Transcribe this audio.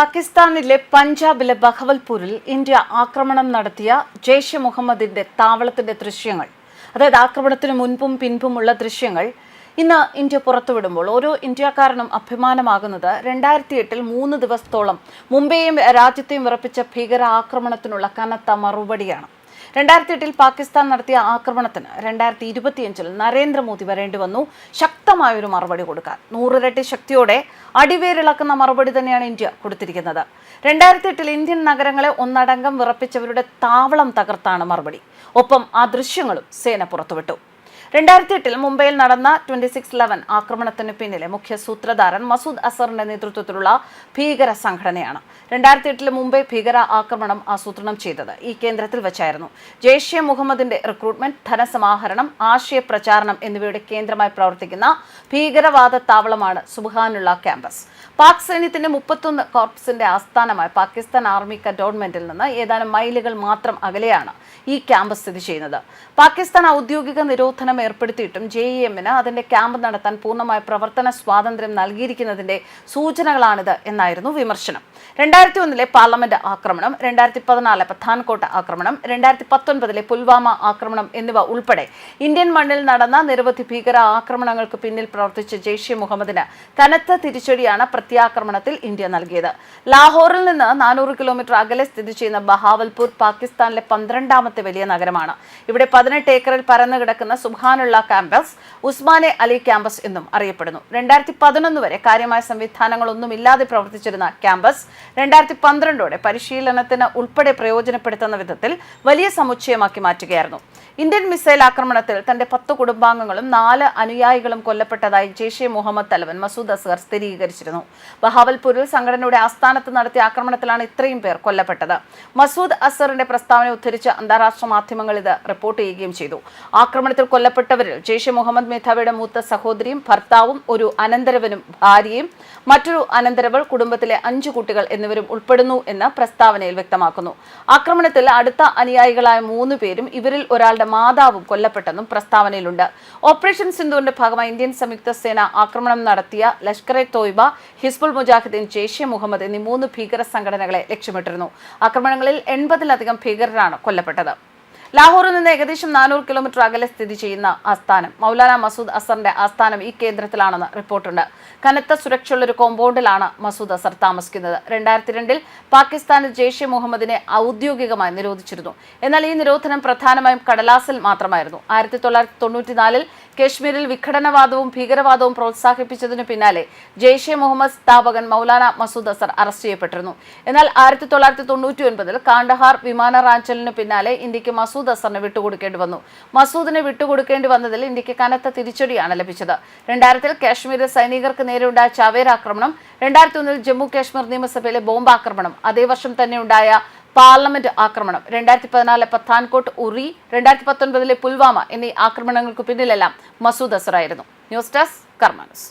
പാകിസ്ഥാനിലെ പഞ്ചാബിലെ ബഹവൽപൂരിൽ ഇന്ത്യ ആക്രമണം നടത്തിയ ജെയ്ഷെ മുഹമ്മദിന്റെ താവളത്തിന്റെ ദൃശ്യങ്ങൾ. അതായത് ആക്രമണത്തിന് മുൻപും പിൻപുമുള്ള ദൃശ്യങ്ങൾ ഇന്ന് ഇന്ത്യ പുറത്തുവിടുമ്പോൾ ഓരോ ഇന്ത്യക്കാരനും അഭിമാനമാകുന്നത് രണ്ടായിരത്തി എട്ടിൽ മൂന്ന് ദിവസത്തോളം മുംബൈയും രാജ്യത്തെയും വിറപ്പിച്ച ഭീകര ആക്രമണത്തിനുള്ള കനത്ത മറുപടിയാണ്. രണ്ടായിരത്തി എട്ടിൽ പാകിസ്ഥാൻ നടത്തിയ ആക്രമണത്തിന് രണ്ടായിരത്തി ഇരുപത്തിയഞ്ചിൽ നരേന്ദ്രമോദി വരേണ്ടി വന്നു. ശക്തമായൊരു മറുപടി കൊടുക്കാൻ. നൂറിരട്ടി ശക്തിയോടെ അടിവേരിളക്കുന്ന മറുപടി തന്നെയാണ് ഇന്ത്യ കൊടുത്തിരിക്കുന്നത്. രണ്ടായിരത്തി എട്ടിൽ ഇന്ത്യൻ നഗരങ്ങളെ ഒന്നടങ്കം വിറപ്പിച്ചവരുടെ താവളം തകർത്താണ് മറുപടി. ഒപ്പം ആ ദൃശ്യങ്ങളും സേന പുറത്തുവിട്ടു. രണ്ടായിരത്തി എട്ടിൽ മുംബൈയിൽ നടന്ന ട്വന്റി സിക്സ് ലെവൻ ആക്രമണത്തിന് പിന്നിലെ മുഖ്യ സൂത്രധാരൻ മസൂദ് അസറിന്റെ നേതൃത്വത്തിലുള്ള ഭീകര സംഘടനയാണ്. രണ്ടായിരത്തി എട്ടിലെ മുംബൈ ഭീകര ആക്രമണം ആസൂത്രണം ചെയ്തത് ഈ കേന്ദ്രത്തിൽ വെച്ചായിരുന്നു. ജെയ്ഷെ മുഹമ്മദിന്റെ റിക്രൂട്ട്മെന്റ് ധനസമാഹരണം ആശയ പ്രചാരണം എന്നിവയുടെ കേന്ദ്രമായി പ്രവർത്തിക്കുന്ന ഭീകരവാദ താവളമാണ് സുബാനുള്ള ക്യാമ്പസ്. പാക് സൈന്യത്തിന്റെ മുപ്പത്തൊന്ന് കോർപ്സിന്റെ ആസ്ഥാനമായ പാകിസ്ഥാൻ ആർമി കന്റോൺമെന്റിൽ നിന്ന് ഏതാനും മൈലുകൾ മാത്രം അകലെയാണ് ഈ ക്യാമ്പസ് സ്ഥിതി ചെയ്യുന്നത്. പാകിസ്ഥാൻ ഔദ്യോഗിക നിരോധനം ഏർപ്പെടുത്തിയിട്ടും ജെ ഇ എമ്മിന് അതിന്റെ ക്യാമ്പ് നടത്താൻ പൂർണമായ പ്രവർത്തന സ്വാതന്ത്ര്യം നൽകിയിരിക്കുന്നതിന്റെ സൂചനകളാണിത് എന്നായിരുന്നു വിമർശനം. രണ്ടായിരത്തി ഒന്നിലെ പാർലമെന്റ് ആക്രമണം രണ്ടായിരത്തി പതിനാല് പത്താൻകോട്ട ആക്രമണം രണ്ടായിരത്തി പത്തൊൻപതിലെ പുൽവാമ ആക്രമണം എന്നിവ ഉൾപ്പെടെ ഇന്ത്യൻ മണ്ണിൽ നടന്ന നിരവധി ഭീകര ആക്രമണങ്ങൾക്ക് പിന്നിൽ പ്രവർത്തിച്ച ജെയ്ഷെ മുഹമ്മദിന് കനത്ത തിരിച്ചടിയാണ് പ്രത്യാക്രമണത്തിൽ ഇന്ത്യ നൽകിയത്. ലാഹോറിൽ നിന്ന് നാനൂറ് കിലോമീറ്റർ അകലെ സ്ഥിതി ചെയ്യുന്ന ബഹാവൽപൂർ പാകിസ്ഥാനിലെ പന്ത്രണ്ടാമത്തെ വലിയ നഗരമാണ്. ഇവിടെ പതിനെട്ട് ഏക്കറിൽ പരന്നു കിടക്കുന്ന സുബാനുള്ള ക്യാമ്പസ് ഉസ്മാനെ അലി ക്യാമ്പസ് എന്നും അറിയപ്പെടുന്നു. രണ്ടായിരത്തി പതിനൊന്ന് വരെ കാര്യമായ സംവിധാനങ്ങളൊന്നുമില്ലാതെ പ്രവർത്തിച്ചിരുന്ന ക്യാമ്പസ് രണ്ടായിരത്തി പന്ത്രണ്ടോടെ പരിശീലനത്തിന് ഉൾപ്പെടെ പ്രയോജനപ്പെടുത്തുന്ന വിധത്തിൽ വലിയ സമുച്ചയമാക്കി മാറ്റുകയായിരുന്നു. ഇന്ത്യൻ മിസൈൽ ആക്രമണത്തിൽ തന്റെ പത്ത് കുടുംബാംഗങ്ങളും നാല് അനുയായികളും കൊല്ലപ്പെട്ടതായി ജെയ്ഷെ മുഹമ്മദ് തലവൻ മസൂദ് അസ്ഹർ സ്ഥിരീകരിച്ചിരുന്നു. ബഹാവൽപൂരിൽ സംഘടനയുടെ ആസ്ഥാനത്ത് നടത്തിയ ആക്രമണത്തിലാണ് ഇത്രയും പേർ കൊല്ലപ്പെട്ടത്. മസൂദ് അസറിന്റെ പ്രസ്താവന ഉദ്ധരിച്ച് അന്താരാഷ്ട്ര മാധ്യമങ്ങൾ ഇത് റിപ്പോർട്ട് ചെയ്യുകയും ചെയ്തു. ആക്രമണത്തിൽ കൊല്ലപ്പെട്ടവരിൽ ജെയ്ഷെ മുഹമ്മദ് മേധാവിയുടെ മൂത്ത സഹോദരിയും ഭർത്താവും ഒരു അനന്തരവനും ഭാര്യയും മറ്റൊരു അനന്തരവൾ കുടുംബത്തിലെ അഞ്ചു കുട്ടികൾ എന്നിവരും ഉൾപ്പെടുന്നു എന്ന് പ്രസ്താവനയിൽ വ്യക്തമാക്കുന്നു. ആക്രമണത്തിൽ അടുത്ത അനുയായികളായ മൂന്ന് പേരും ഇവരിൽ ഒരാളുടെ മാതാവും കൊല്ലപ്പെട്ടെന്നും പ്രസ്താവനയിലുണ്ട്. ഓപ്പറേഷൻ സിന്ധുവിന്റെ ഭാഗമായി ഇന്ത്യൻ സംയുക്ത സേന ആക്രമണം നടത്തിയ ലഷ്കർ എ തോയ്ബ ഹിസ്ബുൾ മുജാഹിദ്ദീൻ ജെയ്ഷെ മുഹമ്മദ് എന്നീ മൂന്ന് ഭീകര സംഘടനകളെ ലക്ഷ്യമിട്ടിരുന്നു. ആക്രമണങ്ങളിൽ എൺപതിലധികം ഭീകരരാണ് കൊല്ലപ്പെട്ടത്. ലാഹോറിൽ നിന്ന് ഏകദേശം നാനൂറ് കിലോമീറ്റർ അകലെ സ്ഥിതി ചെയ്യുന്ന ആസ്ഥാനം. മൗലാന മസൂദ് അസറിന്റെ ആസ്ഥാനം ഈ കേന്ദ്രത്തിലാണെന്ന് റിപ്പോർട്ടുണ്ട്. കനത്ത സുരക്ഷയുള്ള ഒരു കോമ്പൗണ്ടിലാണ് മസൂദ് അസർ താമസിക്കുന്നത്. രണ്ടായിരത്തി രണ്ടിൽ പാകിസ്ഥാനിൽ ജെയ്ഷെ മുഹമ്മദിനെ ഔദ്യോഗികമായി നിരോധിച്ചിരുന്നു. എന്നാൽ ഈ നിരോധനം പ്രധാനമായും കടലാസിൽ മാത്രമായിരുന്നു. ആയിരത്തി തൊള്ളായിരത്തി തൊണ്ണൂറ്റിനാലിൽ കശ്മീരിൽ വിഘടനവാദവും ഭീകരവാദവും പ്രോത്സാഹിപ്പിച്ചതിനു പിന്നാലെ ജെയ്ഷെ മുഹമ്മദ് സ്ഥാപകൻ മൗലാന മസൂദ് അസർ അറസ്റ്റ് ചെയ്യപ്പെട്ടിരുന്നു. എന്നാൽ ആയിരത്തി തൊള്ളായിരത്തി തൊണ്ണൂറ്റി ഒൻപതിൽ കാണ്ഡഹാർ വിമാന റാഞ്ചലിന് പിന്നാലെ ഇന്ത്യയ്ക്ക് മസൂദ് അസറിനെ വിട്ടുകൊടുക്കേണ്ടി വന്നു. മസൂദിനെ വിട്ടുകൊടുക്കേണ്ടി വന്നതിൽ ഇന്ത്യയ്ക്ക് കനത്ത തിരിച്ചടിയാണ് ലഭിച്ചത്. രണ്ടായിരത്തിൽ കാശ്മീരിൽ സൈനികർക്ക് നേരെയുണ്ടായ ചാവേർ ആക്രമണം രണ്ടായിരത്തി ഒന്നിൽ ജമ്മു കാശ്മീർ നിയമസഭയിലെ ബോംബാക്രമണം അതേ വർഷം തന്നെ ഉണ്ടായ പാർലമെന്റ് ആക്രമണം. രണ്ടായിരത്തി പതിനാല് പത്താൻകോട്ട് ഉറി രണ്ടായിരത്തി പത്തൊൻപതിലെ പുൽവാമ എന്നീ ആക്രമണങ്ങൾക്ക് പിന്നിലെല്ലാം മസൂദ് അസറായിരുന്നു. News desk കർമാനസ്